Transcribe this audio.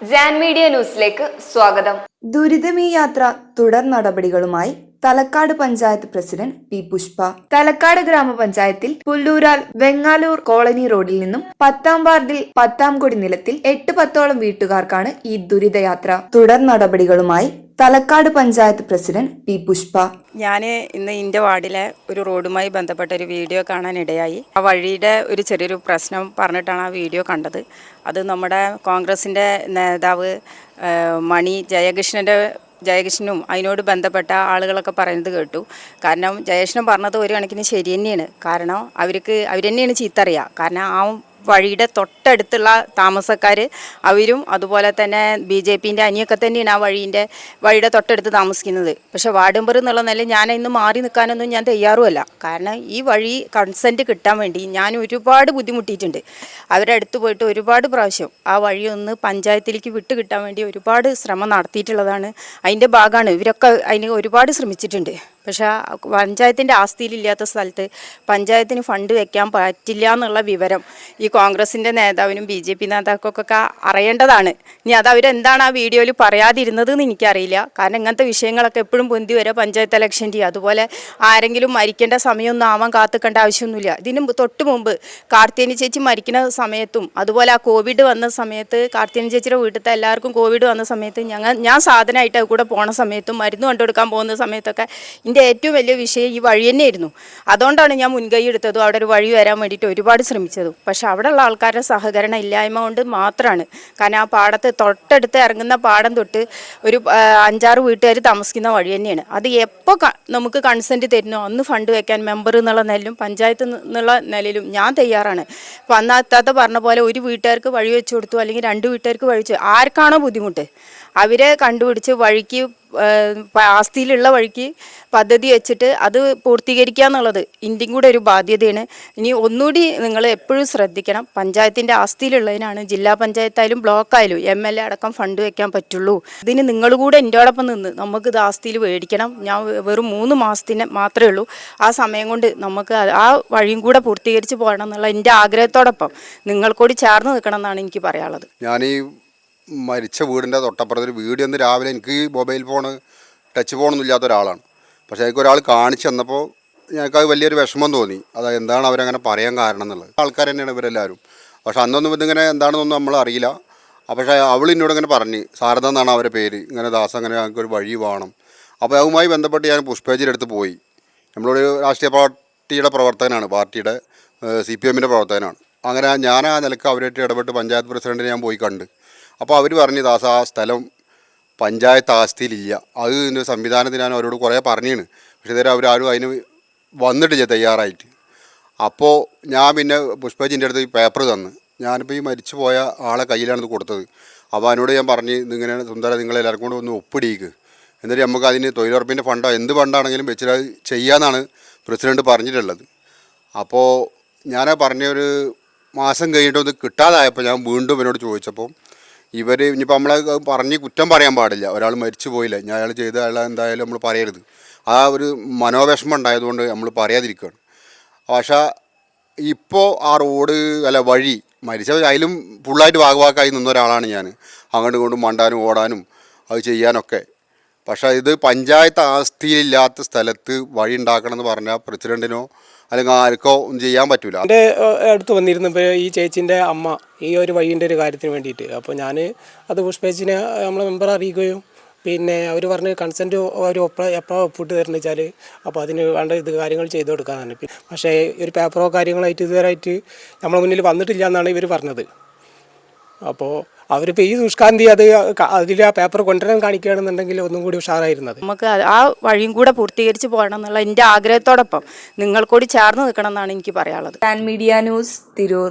Jan media ന്യൂസിലേക്ക് സ്വാഗതം. ദുരിതമീ യാത്ര തുടർ നടപടികളുമായി തലക്കാട് പഞ്ചായത്ത് പ്രസിഡന്റ് പി പുഷ്പ. തലക്കാട് ഗ്രാമപഞ്ചായത്തിൽ പുല്ലൂരാൽ വെങ്ങാലൂർ കോളനി റോഡിൽ നിന്നും പത്താം വാർഡിൽ പത്താം കൊടി നിലത്തിൽ എട്ട് പത്തോളം വീട്ടുകാർക്കാണ് ഈ ദുരിതയാത്ര. തുടർ നടപടികളുമായി തലക്കാട് പഞ്ചായത്ത് പ്രസിഡന്റ് പി പുഷ്പ. ഞാൻ ഇന്ന് എന്റെ വാർഡിലെ ഒരു റോഡുമായി ബന്ധപ്പെട്ട ഒരു വീഡിയോ കാണാനിടയായി ആ വഴിയുടെ ഒരു ചെറിയൊരു പ്രശ്നം പറഞ്ഞിട്ടാണ് ആ വീഡിയോ കണ്ടത്. അത് നമ്മുടെ കോൺഗ്രസിന്റെ നേതാവ് മണി ജയകൃഷ്ണന്റെ ജയകൃഷ്ണനും അതിനോട് ബന്ധപ്പെട്ട ആളുകളൊക്കെ പറയുന്നത് കേട്ടു. കാരണം ജയകൃഷ്ണൻ പറഞ്ഞത് ഒരു കണക്കിന് ശരി തന്നെയാണ്. കാരണം അവർക്ക് അവർ തന്നെയാണ് ചീത്തറിയുക. കാരണം ആ വഴിയുടെ തൊട്ടടുത്തുള്ള താമസക്കാർ അവരും അതുപോലെ തന്നെ ബി ജെ പിന്റെ അനിയൊക്കെ തന്നെയാണ് ആ വഴീന്റെ വഴിയുടെ തൊട്ടടുത്ത് താമസിക്കുന്നത്. പക്ഷേ വാർഡ് എന്നുള്ള നില ഞാൻ ഇന്ന് മാറി നിൽക്കാനൊന്നും ഞാൻ തയ്യാറുമല്ല. കാരണം ഈ വഴി കൺസെന്റ് കിട്ടാൻ വേണ്ടി ഞാൻ ഒരുപാട് ബുദ്ധിമുട്ടിയിട്ടുണ്ട്. അവരുടെ അടുത്ത് പോയിട്ട് ഒരുപാട് പ്രാവശ്യം ആ വഴി ഒന്ന് പഞ്ചായത്തിലേക്ക് വിട്ട് കിട്ടാൻ വേണ്ടി ഒരുപാട് ശ്രമം നടത്തിയിട്ടുള്ളതാണ് അതിന്റെ ഭാഗമാണ്. ഇവരൊക്കെ അതിന് ഒരുപാട് ശ്രമിച്ചിട്ടുണ്ട്. പക്ഷേ പഞ്ചായത്തിന്റെ ആസ്തിയിലില്ലാത്ത സ്ഥലത്ത് പഞ്ചായത്തിന് ഫണ്ട് വെക്കാൻ പറ്റില്ല എന്നുള്ള വിവരം ഈ കോൺഗ്രസിന്റെ നേതാവിനും ബി ജെ പി നേതാക്കൾക്കൊക്കെ അറിയേണ്ടതാണ്. ഇനി അത് അവരെന്താണ് ആ വീഡിയോയിൽ പറയാതിരുന്നത് എന്ന് എനിക്കറിയില്ല. കാരണം ഇങ്ങനത്തെ വിഷയങ്ങളൊക്കെ എപ്പോഴും പൊന്തി വരെ പഞ്ചായത്ത് ഇലക്ഷന്റെ. അതുപോലെ ആരെങ്കിലും മരിക്കേണ്ട സമയമൊന്നും ആവാൻ കാത്തുക്കേണ്ട ആവശ്യമൊന്നുമില്ല. ഇതിന് തൊട്ട് മുമ്പ് കാർത്തിയനി ചേച്ചി മരിക്കുന്ന സമയത്തും അതുപോലെ ആ കോവിഡ് വന്ന സമയത്ത് കാർത്തിയനി ചേച്ചിയുടെ വീട്ടിലത്തെ എല്ലാവർക്കും കോവിഡ് വന്ന സമയത്ത് ഞങ്ങൾ ഞാൻ സാധനമായിട്ട് കൂടെ പോണ സമയത്തും മരുന്ന് കണ്ടുകൊടുക്കാൻ പോകുന്ന സമയത്തൊക്കെ എന്റെ ഏറ്റവും വലിയ വിഷയം ഈ വഴി തന്നെയായിരുന്നു. അതുകൊണ്ടാണ് ഞാൻ മുൻകൈ എടുത്തതും അവിടെ ഒരു വഴി വരാൻ വേണ്ടിയിട്ട് ഒരുപാട് ശ്രമിച്ചതും. പക്ഷെ അവിടെയുള്ള ആൾക്കാരുടെ സഹകരണം ഇല്ലായ്മ കൊണ്ട് മാത്രമാണ് കാരണം ആ പാടത്ത് തൊട്ടടുത്ത് ഇറങ്ങുന്ന പാടം തൊട്ട് ഒരു അഞ്ചാറ് വീട്ടുകാർ താമസിക്കുന്ന വഴി തന്നെയാണ്. അത് എപ്പോൾ നമുക്ക് കൺസെന്റ് തരുന്നോ? അന്ന് ഫണ്ട് വെക്കാൻ മെമ്പർ എന്നുള്ള നിലയിലും പഞ്ചായത്ത് എന്നുള്ള നിലയിലും ഞാൻ തയ്യാറാണ്. അപ്പം അന്ന് അത്താത്ത പറഞ്ഞ പോലെ ഒരു വീട്ടുകാർക്ക് വഴി വെച്ച് കൊടുത്തു അല്ലെങ്കിൽ രണ്ട് വീട്ടുകാർക്ക് വഴി ആർക്കാണോ ബുദ്ധിമുട്ട്? അവരെ കണ്ടുപിടിച്ച് വഴിക്ക് ആസ്തിയിലുള്ള വഴിക്ക് പദ്ധതി വെച്ചിട്ട് അത് പൂർത്തീകരിക്കുക എന്നുള്ളത് ഇന്ത്യയും കൂടെ ഒരു ബാധ്യതയാണ്. ഇനി ഒന്നുകൂടി നിങ്ങൾ എപ്പോഴും ശ്രദ്ധിക്കണം. പഞ്ചായത്തിന്റെ ആസ്തിയിലുള്ളതിനാണ് ജില്ലാ പഞ്ചായത്തായാലും ബ്ലോക്കായാലും എം എൽ എ അടക്കം ഫണ്ട് വെക്കാൻ പറ്റുള്ളൂ. ഇതിന് നിങ്ങൾ കൂടെ എന്റെയോടൊപ്പം നിന്ന് നമുക്ക് ഇത് ആസ്തിയിൽ മേടിക്കണം. ഞാൻ വെറും മൂന്ന് മാസത്തിന് മാത്രമേ ഉള്ളൂ. ആ സമയം കൊണ്ട് നമുക്ക് ആ വഴിയും കൂടെ പൂർത്തീകരിച്ച് പോകണം എന്നുള്ള എന്റെ ആഗ്രഹത്തോടൊപ്പം നിങ്ങൾക്കൂടി ചേർന്ന് നിൽക്കണം എന്നാണ് എനിക്ക് പറയാനുള്ളത്. ഞാൻ ഈ മരിച്ച വീടിന്റെ തൊട്ടപ്പുറത്ത് ഒരു വീഡിയോ ഒന്ന് രാവിലെ എനിക്ക് മൊബൈൽ ഫോണ് ടച്ച് ഫോണൊന്നും ഇല്ലാത്ത ഒരാളാണ്. പക്ഷേ എനിക്ക് ഒരാൾ കാണിച്ചു തന്നപ്പോൾ ഞങ്ങൾക്കത് വലിയൊരു വിഷമം തോന്നി. അത് എന്താണ് അവരങ്ങനെ പറയാൻ കാരണം എന്നുള്ളത്. ആൾക്കാർ തന്നെയാണ് ഇവരെല്ലാവരും. പക്ഷെ അന്നൊന്നും ഇതിങ്ങനെ എന്താണെന്നൊന്നും നമ്മൾ അറിയില്ല. പക്ഷേ അവൾ എന്നോട് ഇങ്ങനെ പറഞ്ഞ് സാരദ എന്നാണ് അവരുടെ പേര്. ഇങ്ങനെ ദാസ അങ്ങനെ ഞങ്ങൾക്ക് ഒരു വഴി വേണം. അപ്പോൾ അതുമായി ബന്ധപ്പെട്ട് ഞാൻ പുഷ്പേജിലെടുത്ത് പോയി. നമ്മളൊരു രാഷ്ട്രീയ പാർട്ടിയുടെ പ്രവർത്തകനാണ്. പാർട്ടിയുടെ സി പി എമ്മിന്റെ പ്രവർത്തകനാണ്. അങ്ങനെ ഞാൻ ആ നിലയ്ക്ക് അവരായിട്ട് ഇടപെട്ട് പഞ്ചായത്ത് പ്രസിഡന്റിനെ ഞാൻ പോയി കണ്ട്. അപ്പോൾ അവർ പറഞ്ഞു ദാസ ആ സ്ഥലം പഞ്ചായത്ത് ആസ്തിയിലില്ല. അത് ഇതിന്റെ സംവിധാനത്തിന് ഞാൻ അവരോട് കുറേ പറഞ്ഞാണ്. പക്ഷേ ഇതുവരെ അവരാരും അതിന് വന്നിട്ടില്ല തയ്യാറായിട്ട്. അപ്പോൾ ഞാൻ പിന്നെ പുഷ്പജിന്റെ അടുത്ത് ഈ പേപ്പർ തന്ന്. ഞാനിപ്പോൾ ഈ മരിച്ചു പോയ ആളെ കയ്യിലാണ് ഇത് കൊടുത്തത്. അപ്പോൾ അതിനോട് ഞാൻ പറഞ്ഞ് ഇതിങ്ങനെ സുന്ദര നിങ്ങൾ എല്ലാവർക്കും കൂടെ ഒന്ന് ഒപ്പിടിയിക്ക് എന്നിട്ട് നമുക്ക് അതിന് തൊഴിലുറപ്പിന്റെ ഫണ്ടോ എന്ത് ഫണ്ടാണെങ്കിലും വെച്ചിട്ട് അത് ചെയ്യാമെന്നാണ് പ്രസിഡന്റ് പറഞ്ഞിട്ടുള്ളത്. അപ്പോൾ ഞാൻ പറഞ്ഞ ഒരു മാസം കഴിഞ്ഞിട്ടൊന്ന് കിട്ടാതായപ്പോൾ ഞാൻ വീണ്ടും എന്നോട് ചോദിച്ചപ്പോൾ ഇവർ ഇനിയിപ്പോൾ നമ്മളെ പറഞ്ഞ് കുറ്റം പറയാൻ പാടില്ല. ഒരാൾ മരിച്ചു പോയില്ല. ഞാൻ അയാൾ ചെയ്ത അയാൾ എന്തായാലും നമ്മൾ പറയരുത്. ആ ഒരു മനോവിഷമം ഉണ്ടായതുകൊണ്ട് നമ്മൾ പറയാതിരിക്കുകയാണ്. പക്ഷേ ഇപ്പോൾ ആ റോഡ് അല്ല വഴി മരിച്ച അതിലും ഫുള്ളായിട്ട് വാഗ്വാക്കായി നിന്ന ഒരാളാണ് ഞാൻ അങ്ങോട്ടും ഇങ്ങോട്ടും മണ്ടാനും ഓടാനും അത് ചെയ്യാനൊക്കെ പക്ഷേ ഇത് പഞ്ചായത്ത് ആസ്തിയിലില്ലാത്ത സ്ഥലത്ത് വഴി ഉണ്ടാക്കണം എന്ന് പറഞ്ഞാൽ പ്രസിഡന്റിനോ അല്ലെങ്കിൽ ആർക്കോ ഒന്നും ചെയ്യാൻ പറ്റൂല. എന്റെ അടുത്ത് വന്നിരുന്നപ്പോൾ ഈ ചേച്ചിന്റെ അമ്മ ഈ ഒരു വഴീന്റെ ഒരു കാര്യത്തിന് വേണ്ടിയിട്ട്. അപ്പോൾ ഞാൻ അത് പുഷ്പേച്ചിനെ നമ്മളെ മെമ്പർ അറിയിക്കുകയും പിന്നെ അവർ പറഞ്ഞ് കൺസെന്റ് അവർ എപ്പോൾ ഒപ്പിട്ട് തരുന്നത് വെച്ചാൽ അപ്പോൾ അതിന് വേണ്ട ഇത് കാര്യങ്ങൾ ചെയ്തു കൊടുക്കാനാണ് പക്ഷേ ഒരു പേപ്പറോ കാര്യങ്ങളായിട്ട് ഇതുവരെയായിട്ട് നമ്മളെ മുന്നിൽ വന്നിട്ടില്ല എന്നാണ് ഇവർ പറഞ്ഞത്. അപ്പോൾ അവരിപ്പോൾ ഈ ദുഷ്കാന്തി അത് അതിൽ ആ പേപ്പർ കൊണ്ടുവരാൻ കാണിക്കുകയാണെന്നുണ്ടെങ്കിൽ ഒന്നും കൂടി ഉഷാറായിരുന്നത്. നമുക്ക് ആ വഴിയും കൂടെ പൂർത്തീകരിച്ച് പോകണം എന്നുള്ള എന്റെ ആഗ്രഹത്തോടൊപ്പം നിങ്ങൾക്കൂടി ചേർന്ന് നിൽക്കണം എന്നാണ് എനിക്ക് പറയാനുള്ളത്. Media news Tirur.